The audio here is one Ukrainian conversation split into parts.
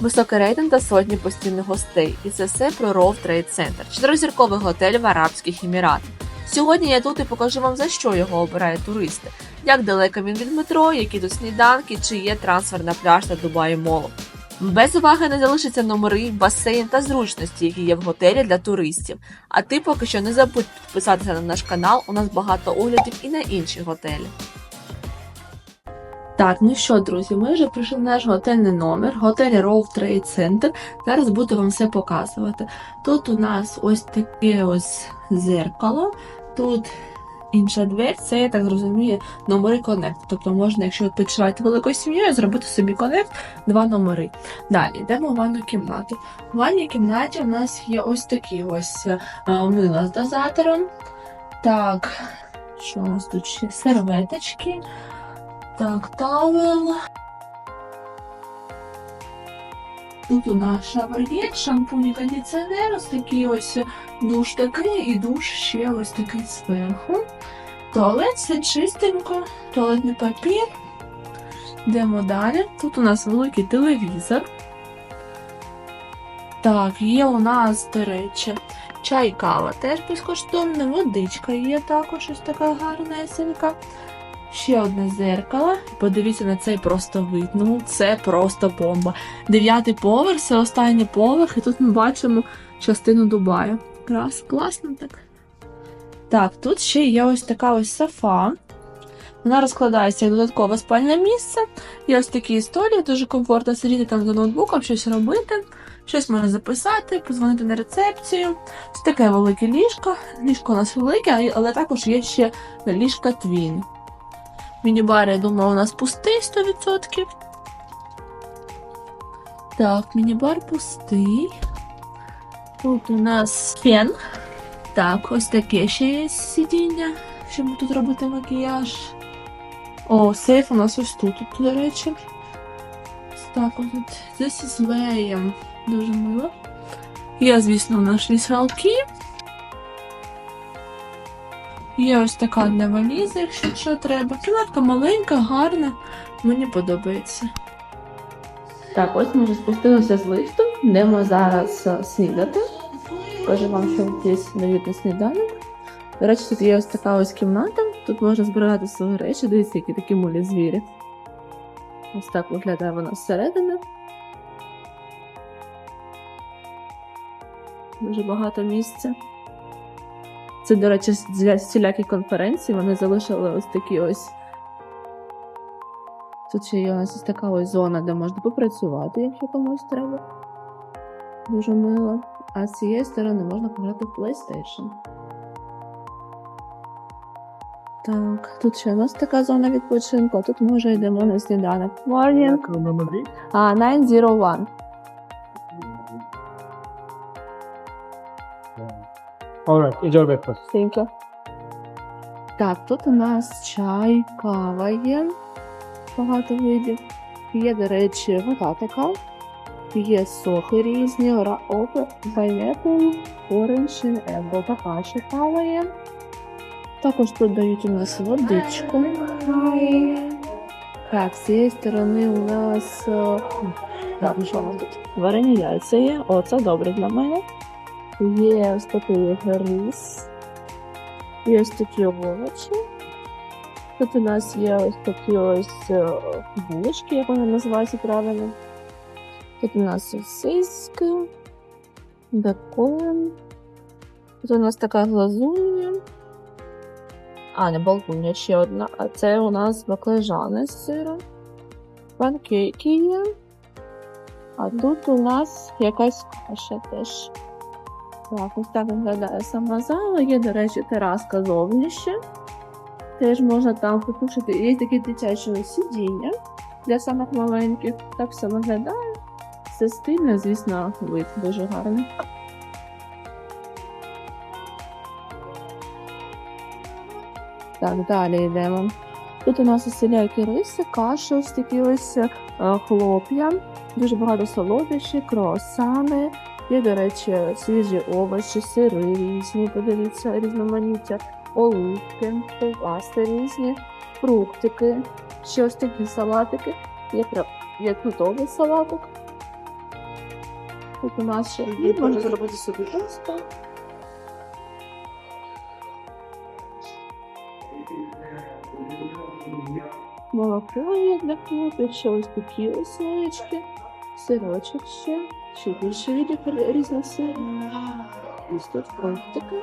Високий рейтинг та сотні постійних гостей. І це все про Rove Trade Center, чотиризірковий готель в Арабських Еміратах. Сьогодні я тут і покажу вам за що його обирають туристи, як далеко він від метро, які тут сніданки, чи є трансфер на пляж та Дубай Молу. Без уваги не залишаться номери, басейн та зручності, які є в готелі для туристів. А ти поки що не забудь підписатися на наш канал, у нас багато оглядів і на інші готелі. Так, ну що, друзі, ми вже прийшли в наш готельний номер, готель Rove Trade Center. Зараз буду вам все показувати. Тут у нас ось таке ось зеркало, тут інша двері, це, я так зрозумію, номери Connect. Тобто можна, якщо ви відпочиваєте великою сім'єю, зробити собі Connect, два номери. Далі йдемо в ванну кімнату. В ванній кімнаті у нас є ось такі ось е, мила з дозатором. Так, що у нас тут ще? Серветочки. Так, тавел. Тут у нас шаваргет, шампунь і кондиціонер, ось такий ось душ такий і душ ще ось такий зверху. Туалет, все чистенько, туалетний папір. Йдемо далі. Тут у нас великий телевізор. Так, є у нас, до речі, чай кава теж безкоштовна, водичка є також ось така гарна гарнесенька. Ще одне зеркало. Подивіться на цей просто вид. Ну, це просто бомба. Дев'ятий поверх, це останній поверх, і тут ми бачимо частину Дубаю. Раз, класно так. Так, тут ще є ось така ось софа. Вона розкладається як додаткове спальне місце. Є ось такі історії, дуже комфортно сидіти там за ноутбуком, щось робити, щось можна записати, позвонити на рецепцію. Ось таке велике ліжко. Ліжко у нас велике, але також є ще ліжка твін. Міні-бар, я думаю, у нас пустий 100%. Так, міні-бар пустий. Тут у нас фен. Так, ось таке ще є сидіння, щоб тут робити макіяж. О, сейф у нас ось тут, тут до речі. Так ось тут. This is way. Дуже мило. Є, звісно, наші свалки. Є ось така для валізи, якщо що треба. Кімнатка маленька, гарна, мені подобається. Так, ось ми вже спустилися з лифту, йдемо зараз е, снідати. Покажу вам, що тут новітний сніданок. До речі, тут є ось така ось кімната, тут можна збирати свої речі, дивіться, які такі мулі звірі. Ось так виглядає вона зсередини. Дуже багато місця. Це, до речі, для всіляких конференцій вони залишили ось такі ось. Тут ще є ось така ось зона, де можна попрацювати, якщо комусь треба. Дуже мило. А з цієї сторони можна пограти в PlayStation. Так, тут ще у нас така зона відпочинку, а тут ми вже йдемо на сніданок. Morning. А, 901. Alright, enjoy breakfast. Thank you. Так, тут у нас чай, кава є. Багато видів. Є, до речі, вода така. Є сохи різні, раопи, пайнепл, оранж, ебо, така ще кава є. Також тут дають у нас водичку. Так, з цієї сторони у нас. е, Так, що тут? Варені яйця є. О, це добре для мене. Є ось такий рис. Є ось такі овочі. Тут у нас є ось такі ось е, булочки, як вони називаються правильно. Тут у нас сосиски, бекон. Тут у нас така глазунья. А, не балкуня ще одна. А це у нас баклажани з сиром. Панкейки є. А тут у нас якась каша теж. Так, ось так виглядає сама зала. Є, до речі, тераска зовніше. Теж можна там покушати. Є такі дитячі сидіння для самих маленьких. Так все виглядає. Все стильно, звісно, вид дуже гарний. Так, далі йдемо. Тут у нас усілякі риси, каші, ось такі ось е, хлоп'я, дуже багато солодощів, круасани. Є, до речі, свіжі овочі, сири різні, подивіться, різноманіття, оливки, ковбаси різні, фруктики, ще ось такі салатики. Є, є готовий салатик. Тут у нас ще хліб, можна зробити собі тосто. Молоко є для хлопців, ще ось такі ось сирочок ще, ще більше видів різних сирів. Ось тут фруктики.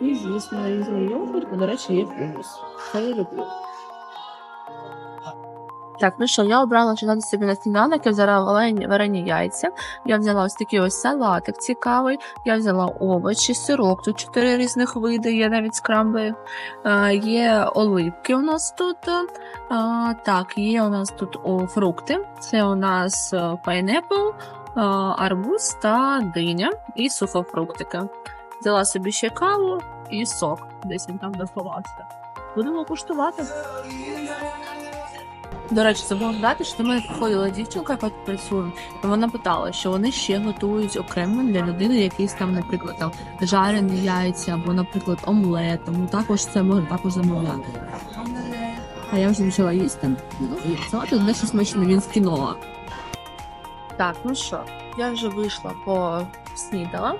І, звісно, різний йогурт, до речі, є фрукс. Це я люблю. Так, ну що, я обрала читати собі на сніданок, я взяла варені, яйця, я взяла ось такий ось салатик цікавий, я взяла овочі, сирок, тут чотири різних види, є навіть скрамби, е, є оливки у нас тут. Е, так, є у нас тут о, фрукти, це у нас пайнепл, е, арбуз та диня і сухофруктики. Взяла собі ще каву і сок, десь він там заховався. Будемо куштувати. До речі, забула додати, що до мене приходила дівчинка, яка тут працює, і вона питала, що вони ще готують окремо для людини якісь там, наприклад, там жарені яйця або, наприклад, омлет, тому також це можна також замовляти. А я вже почала їсти. І салат дещо смачно він скинула. Так, ну що, я вже вийшла поснідала.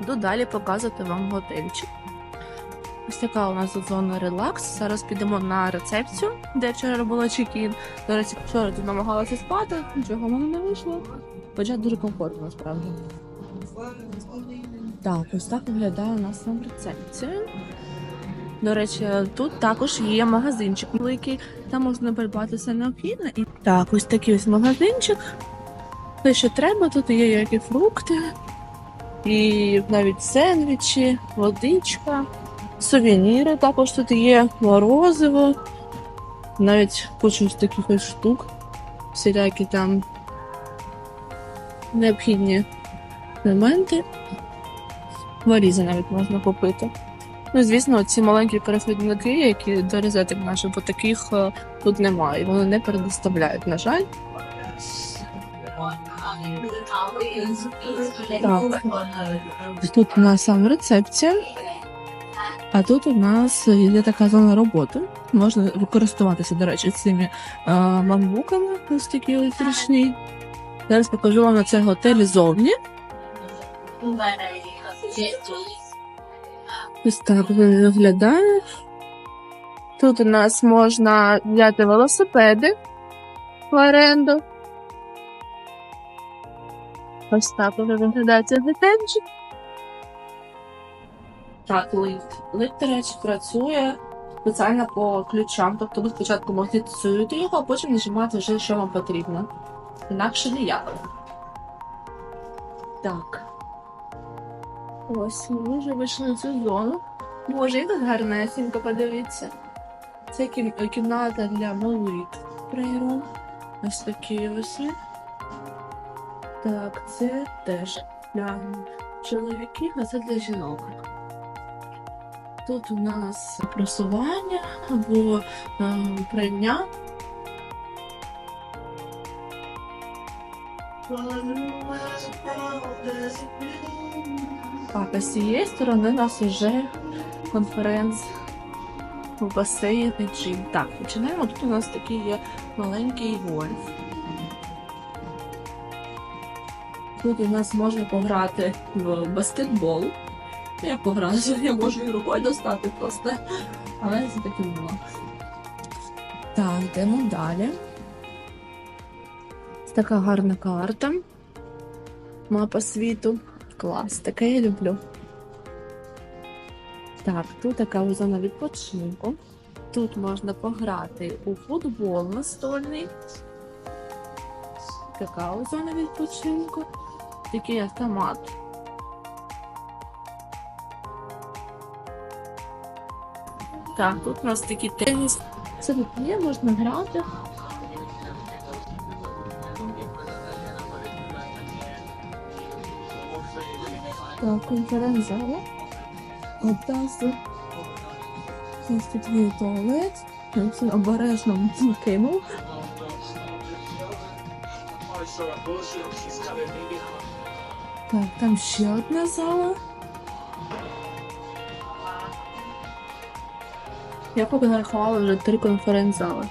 Йду далі показувати вам готельчик. Ось така у нас зона релакс. Зараз підемо на рецепцію, де вчора робила чекін. До речі, вчора тут намагалася спати, нічого в мене не вийшло. Хоча дуже комфортно насправді. Так, ось так виглядає у нас сам рецепція. До речі, тут також є магазинчик великий, там можна придбати все необхідне. І так, ось такий ось магазинчик. Те, що треба, тут є як і фрукти, і навіть сендвічі, водичка. Сувеніри також тут є, морозиво, навіть кучу з таких штук, всілякі там необхідні елементи. Варізи навіть можна купити. Ну, звісно, ці маленькі перехідники, які до розеток наших, бо таких е, тут немає. Вони не передоставляють, на жаль. Так. Тут у нас сам рецепція. А тут у нас є така зона роботи. Можна використовуватися, до речі, цими е, мамбуками, ось такі електричні. Зараз покажу вам на цей готель зовні. Ось так він виглядає. Тут у нас можна взяти велосипеди в оренду. Ось так виглядає цей готельчик. Так, лифт. Лифт, працює спеціально по ключам. Тобто ви спочатку модифіцюєте його, а потім нажимаєте вже, що вам потрібно. Інакше ніяк. Так. Ось, ми вже вийшли на цю зону. Боже, і тут гарнесенько, подивіться. Це кім- кімната для молитв. Прийром. Ось такі ось. Так, це теж для чоловіків, а це для жінок. Тут у нас просування або е, прання. Так, а з цієї сторони у нас вже конференц в басейні джим. Так, починаємо. Тут у нас такий є маленький гольф. Тут у нас можна пограти в баскетбол. Я пограю, я можу і рукою достати просто. Але це таки було. Так, йдемо далі. Ось така гарна карта. Мапа світу. Клас, таке я люблю. Так, тут така зона відпочинку. Тут можна пограти у футбол настольний. Така зона відпочинку. Такий автомат. Так, тут у нас такий теніс. Це тут є, можна грати. Так, конференц-зала. Одразу. Ось тут є туалет. Це обережно кинув. Так, там ще одна зала. Я поки нарахувала вже три конференц-зали.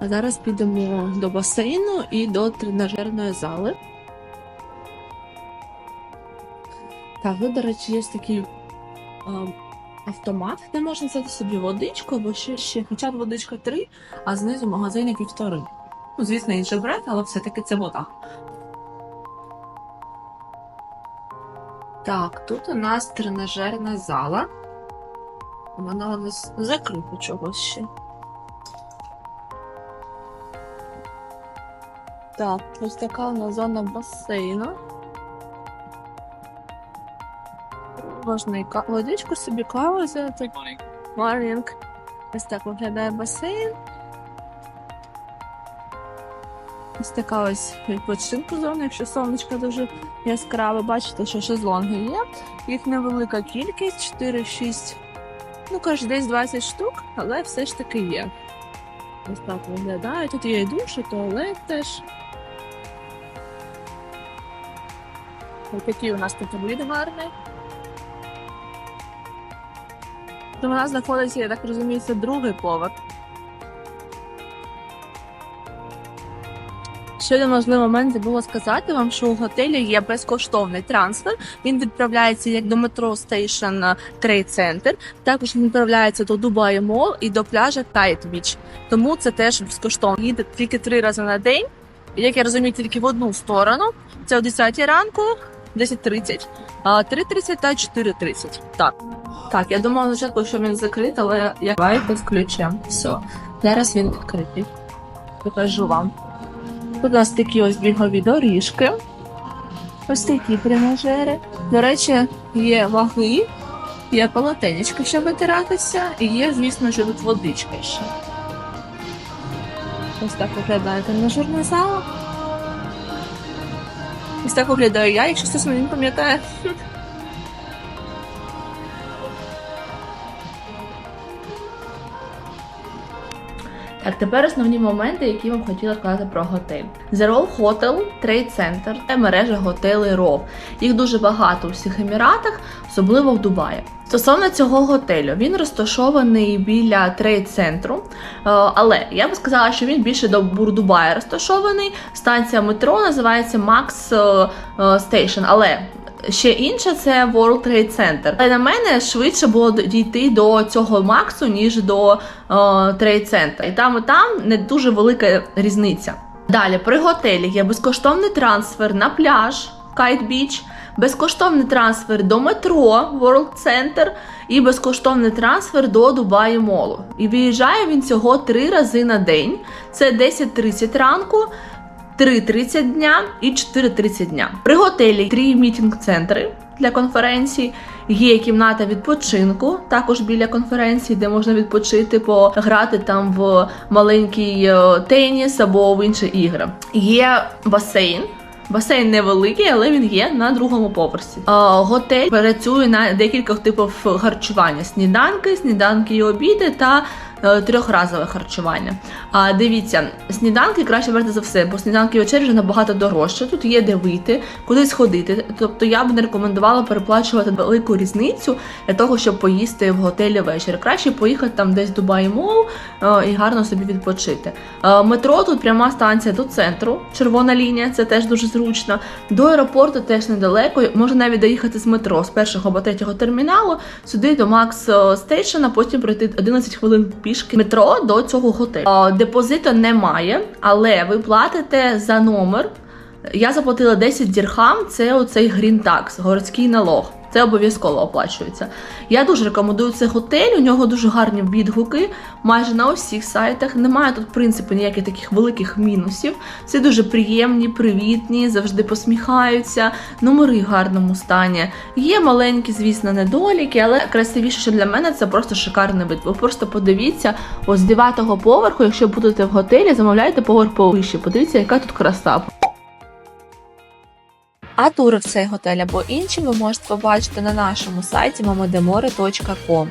А зараз підемо до басейну і до тренажерної зали. Так, тут, до речі, є такий а, автомат, де можна взяти собі водичку або ще, ще хоча б водичка 3, а знизу магазин півтори. Ну, звісно, інший бренд, але все-таки це вода. Так, тут у нас тренажерна зала. Вона у нас закрита чогось ще. Так, ось така у нас зона басейну. Можна і водичку собі каву взяти. Морнінг. Ось так виглядає басейн. Ось така ось відпочинку зона, якщо сонечко дуже яскраве. Бачите, що шезлонги є. Їх невелика кількість, 4-6, ну каже, десь 20 штук, але все ж таки є. Ось так виглядає. Тут є і душ, і туалет теж. Ось такий у нас тут вид гарний. То вона знаходиться, я так розумію, це другий поверх. Ще один важливий момент забула сказати вам, що у готелі є безкоштовний трансфер. Він відправляється як до метро Стейшн Трейд Центр. Також він відправляється до Дубай Мол і до пляжа Кайт Біч. Тому це теж безкоштовно. Їде тільки три рази на день. Як я розумію, тільки в одну сторону. Це о 10 ранку, 10.30, а 3.30 та 4.30. Так. Так, я думала спочатку, що він закритий, але я з ключем. Все. Зараз він відкритий. Покажу вам. У нас такі ось бігові доріжки. Ось такі тренажери. До речі, є ваги, є полотенечко, щоб витиратися, і є, звісно, що тут водичка ще. Ось так виглядає тренажерна зала. Ось так виглядаю я, якщо хтось мені пам'ятає. Так, тепер основні моменти, які вам хотіла сказати про готель. The Row Hotel Trade Center це мережа готелей ROV. Їх дуже багато у всіх еміратах, особливо в Дубаї. Стосовно цього готелю, він розташований біля трейд-центру, але я би сказала, що він більше до Бурдубая розташований. Станція метро називається Max е, е, Station, але Ще інше це World Trade Center. Але на мене швидше було дійти до цього Максу, ніж до е, Trade Center. І там там не дуже велика різниця. Далі при готелі є безкоштовний трансфер на пляж Kite Beach, безкоштовний трансфер до метро World Center і безкоштовний трансфер до Дубаї Молу. І виїжджає він цього три рази на день. Це 10.30 ранку. 3.30 дня і 4.30 дня. При готелі три мітінг-центри для конференцій. Є кімната відпочинку, також біля конференції, де можна відпочити, пограти там в маленький е, теніс або в інші ігри. Є басейн. Басейн невеликий, але він є на другому поверсі. Е, готель працює на декілька типів харчування: сніданки, сніданки і обіди та трьохразове харчування. А дивіться, сніданки краще брати за все, бо сніданки і вечері вже набагато дорожче. Тут є де вийти, куди сходити. Тобто я б не рекомендувала переплачувати велику різницю для того, щоб поїсти в готелі ввечері. Краще поїхати там десь в Дубай Мол е, і гарно собі відпочити. Е, метро тут пряма станція до центру, червона лінія, це теж дуже зручно. До аеропорту теж недалеко. Можна навіть доїхати з метро з першого або третього терміналу сюди до Макс Стейшена, потім пройти 11 хвилин пішки метро до цього готелю. Е, Депозиту немає, але ви платите за номер. Я заплатила 10 дірхам, це оцей грінтакс, городський налог. Це обов'язково оплачується. Я дуже рекомендую цей готель. У нього дуже гарні відгуки, майже на усіх сайтах. Немає тут, в принципі, ніяких таких великих мінусів. Всі дуже приємні, привітні, завжди посміхаються, номери в гарному стані. Є маленькі, звісно, недоліки, але красивіше, що для мене це просто шикарний вид. Ви просто подивіться, ось з 9-го поверху, якщо будете в готелі, замовляйте поверх повище. Подивіться, яка тут краса. А тури в цей готель або інші ви можете побачити на нашому сайті mamodemore.com.